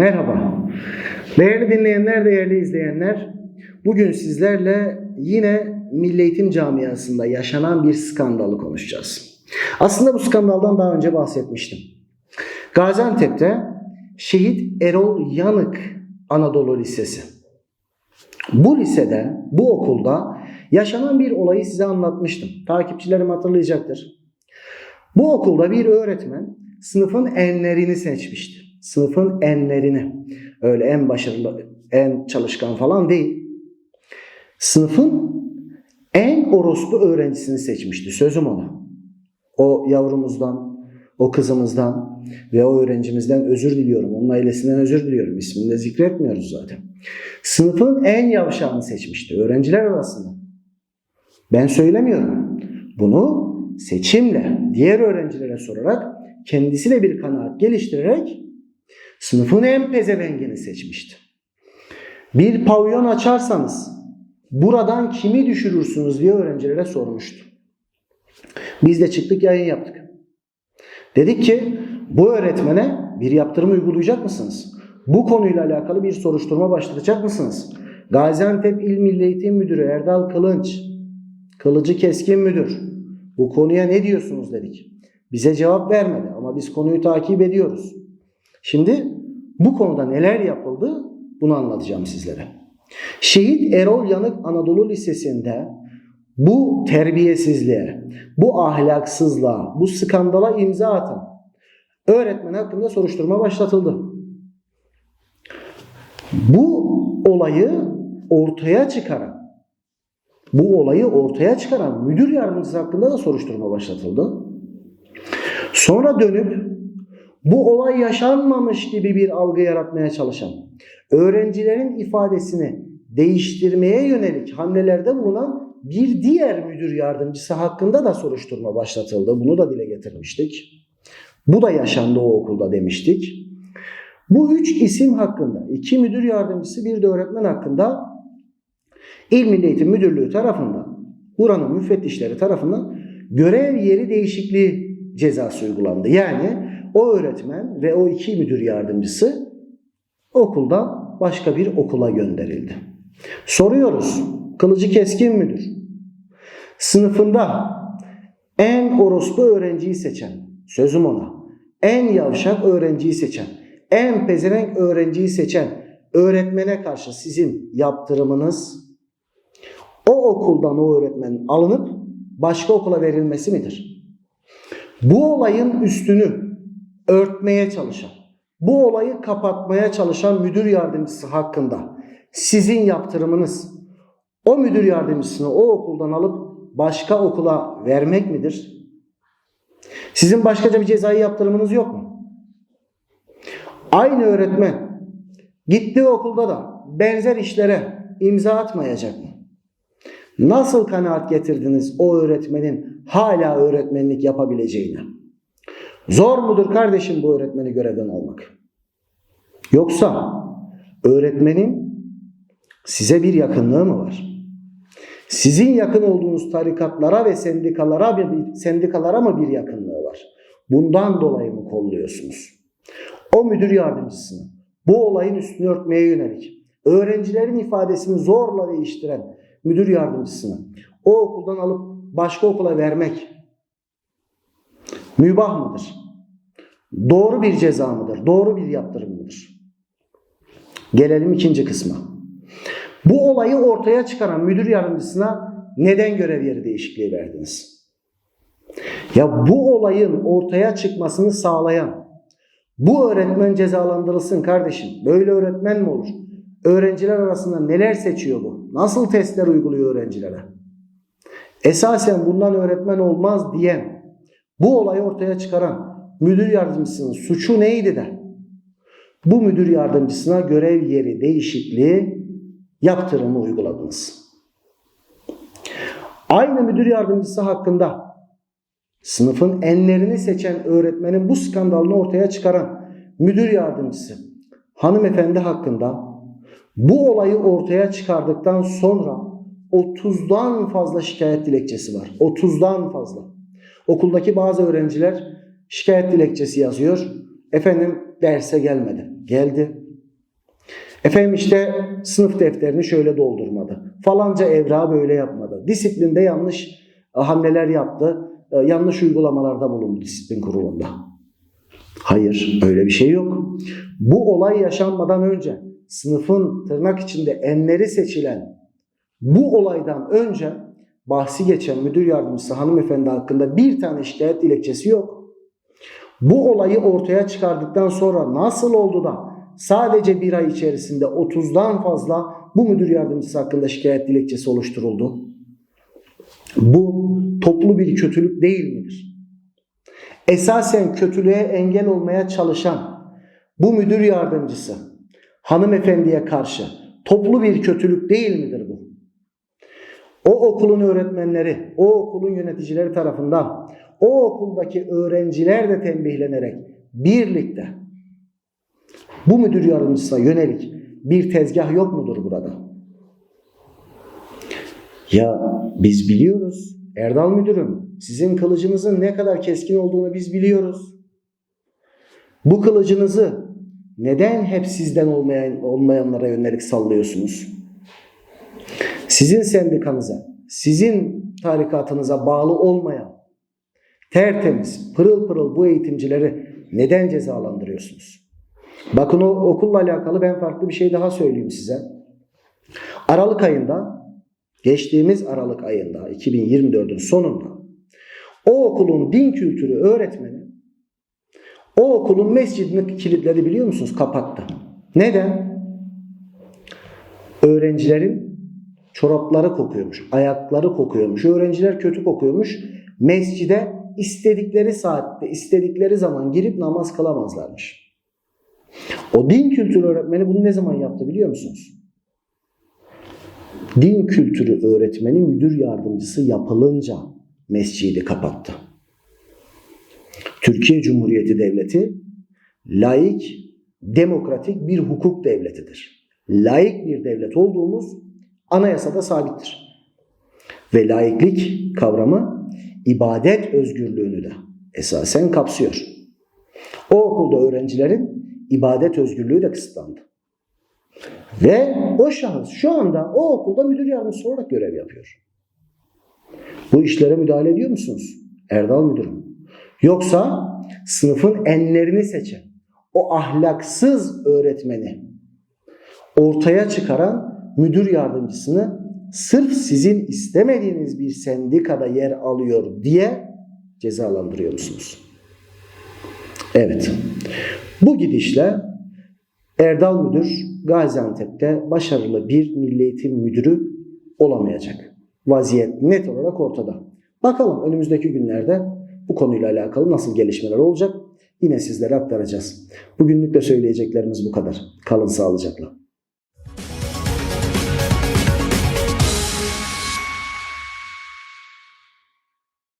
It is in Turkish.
Merhaba. Değerli dinleyenler, değerli izleyenler. Bugün sizlerle yine Milli Eğitim camiasında yaşanan bir skandalı konuşacağız. Aslında bu skandaldan daha önce bahsetmiştim. Gaziantep'te Şehit Erol Yanık Anadolu Lisesi. Bu lisede, bu okulda yaşanan bir olayı size anlatmıştım. Takipçilerim hatırlayacaktır. Bu okulda bir öğretmen sınıfın enlerini seçmişti. Sınıfın enlerini. Öyle en başarılı, en çalışkan falan değil. Sınıfın en orospu öğrencisini seçmişti. Sözüm ona. O yavrumuzdan, o kızımızdan ve o öğrencimizden özür diliyorum. Onun ailesinden özür diliyorum. İsmini de zikretmiyoruz zaten. Sınıfın en yavşağını seçmişti öğrenciler arasında. Ben söylemiyorum. Bunu seçimle, diğer öğrencilere sorarak, kendisi de bir kanaat geliştirerek sınıfın en pezevengini seçmişti. Bir pavyon açarsanız buradan kimi düşürürsünüz diye öğrencilere sormuştu. Biz de çıktık yayın yaptık. Dedik ki bu öğretmene bir yaptırım uygulayacak mısınız? Bu konuyla alakalı bir soruşturma başlatacak mısınız? Gaziantep İl Milli Eğitim Müdürü Erdal Kılınç, Kılıcı Keskin Müdür, bu konuya ne diyorsunuz dedik. Bize cevap vermedi ama biz konuyu takip ediyoruz. Şimdi bu konuda neler yapıldı bunu anlatacağım sizlere. Şehit Erol Yanık Anadolu Lisesi'nde bu terbiyesizliğe, bu ahlaksızlığa, bu skandala imza atan öğretmen hakkında soruşturma başlatıldı. Bu olayı ortaya çıkaran, bu olayı ortaya çıkaran müdür yardımcısı hakkında da soruşturma başlatıldı. Sonra dönüp bu olay yaşanmamış gibi bir algı yaratmaya çalışan, öğrencilerin ifadesini değiştirmeye yönelik hamlelerde bulunan bir diğer müdür yardımcısı hakkında da soruşturma başlatıldı. Bunu da dile getirmiştik. Bu da yaşandı o okulda demiştik. Bu üç isim hakkında, iki müdür yardımcısı bir de öğretmen hakkında İl Milli Eğitim Müdürlüğü tarafından, buranın müfettişleri tarafından görev yeri değişikliği cezası uygulandı. Yani o öğretmen ve o iki müdür yardımcısı okuldan başka bir okula gönderildi. Soruyoruz, kılıcı keskin müdür, sınıfında en orospu öğrenciyi seçen, sözüm ona, en yavşak öğrenciyi seçen, en pezevenk öğrenciyi seçen öğretmene karşı sizin yaptırımınız o okuldan o öğretmenin alınıp başka okula verilmesi midir? Bu olayın üstünü örtmeye çalışan, bu olayı kapatmaya çalışan müdür yardımcısı hakkında sizin yaptırımınız o müdür yardımcısını o okuldan alıp başka okula vermek midir? Sizin başkaca bir cezai yaptırımınız yok mu? Aynı öğretmen gittiği okulda da benzer işlere imza atmayacak mı? Nasıl kanaat getirdiniz o öğretmenin hala öğretmenlik yapabileceğine? Zor mudur kardeşim bu öğretmeni görevden almak? Yoksa öğretmenin size bir yakınlığı mı var? Sizin yakın olduğunuz tarikatlara ve sendikalara bir sendikalara mı bir yakınlığı var? Bundan dolayı mı kolluyorsunuz? O müdür yardımcısını bu olayın üstünü örtmeye yönelik öğrencilerin ifadesini zorla değiştiren müdür yardımcısını o okuldan alıp başka okula vermek mübah mıdır? Doğru bir ceza mıdır? Doğru bir yaptırım mıdır? Gelelim ikinci kısma. Bu olayı ortaya çıkaran müdür yardımcısına neden görev yeri değişikliği verdiniz? Ya bu olayın ortaya çıkmasını sağlayan bu öğretmen cezalandırılsın kardeşim. Böyle öğretmen mi olur? Öğrenciler arasında neler seçiyor bu? Nasıl testler uyguluyor öğrencilere? Esasen bundan öğretmen olmaz diyen, bu olayı ortaya çıkaran müdür yardımcısının suçu neydi de? Bu müdür yardımcısına görev yeri değişikliği yaptırımı uyguladınız. Aynı müdür yardımcısı hakkında sınıfın enlerini seçen öğretmenin bu skandalını ortaya çıkaran müdür yardımcısı hanımefendi hakkında bu olayı ortaya çıkardıktan sonra 30'dan fazla şikayet dilekçesi var. 30'dan fazla. Okuldaki bazı öğrenciler şikayet dilekçesi yazıyor. Efendim derse gelmedi. Geldi. Efendim işte sınıf defterini şöyle doldurmadı. Falanca evrağı böyle yapmadı. Disiplinde yanlış e, hamleler yaptı. E, Yanlış uygulamalarda bulundu disiplin kurulunda. Hayır, öyle bir şey yok. Bu olay yaşanmadan önce sınıfın tırnak içinde enleri seçilen bu olaydan önce bahsi geçen müdür yardımcısı hanımefendi hakkında bir tane şikayet dilekçesi yok. Bu olayı ortaya çıkardıktan sonra nasıl oldu da sadece bir ay içerisinde 30'dan fazla bu müdür yardımcısı hakkında şikayet dilekçesi oluşturuldu? Bu toplu bir kötülük değil midir? Esasen kötülüğe engel olmaya çalışan bu müdür yardımcısı hanımefendiye karşı toplu bir kötülük değil midir bu? O okulun öğretmenleri, o okulun yöneticileri tarafından o okuldaki öğrenciler de tembihlenerek birlikte bu müdür yardımcısına yönelik bir tezgah yok mudur burada? Ya biz biliyoruz. Erdal müdürüm, sizin kılıcınızın ne kadar keskin olduğunu biz biliyoruz. Bu kılıcınızı neden hep sizden olmayan olmayanlara yönelik sallıyorsunuz? Sizin sendikanıza, sizin tarikatınıza bağlı olmayan tertemiz, pırıl pırıl bu eğitimcileri neden cezalandırıyorsunuz? Bakın o okulla alakalı ben farklı bir şey daha söyleyeyim size. Aralık ayında, geçtiğimiz Aralık ayında, 2024'ün sonunda o okulun din kültürü öğretmeni o okulun mescidini kilitledi biliyor musunuz? Kapattı. Neden? Öğrencilerin çorapları kokuyormuş, ayakları kokuyormuş, öğrenciler kötü kokuyormuş. Mescide istedikleri saatte, istedikleri zaman girip namaz kılamazlarmış. O din kültürü öğretmeni bunu ne zaman yaptı biliyor musunuz? Din kültürü öğretmeni müdür yardımcısı yapılınca mescidi kapattı. Türkiye Cumhuriyeti Devleti laik, demokratik bir hukuk devletidir. Laik bir devlet olduğumuz anayasada sabittir. Ve laiklik kavramı ibadet özgürlüğünü de esasen kapsıyor. O okulda öğrencilerin ibadet özgürlüğü de kısıtlandı. Ve o şahıs şu anda o okulda müdür yardımcısı olarak görev yapıyor. Bu işlere müdahale ediyor musunuz? Erdal müdürüm. Yoksa sınıfın enlerini seçen o ahlaksız öğretmeni ortaya çıkaran müdür yardımcısını sırf sizin istemediğiniz bir sendikada yer alıyor diye cezalandırıyor musunuz? Evet. Bu gidişle Erdal Müdür Gaziantep'te başarılı bir milli eğitim müdürü olamayacak. Vaziyet net olarak ortada. Bakalım önümüzdeki günlerde bu konuyla alakalı nasıl gelişmeler olacak? Yine sizlere aktaracağız. Bugünlük de söyleyeceklerimiz bu kadar. Kalın sağlıcakla.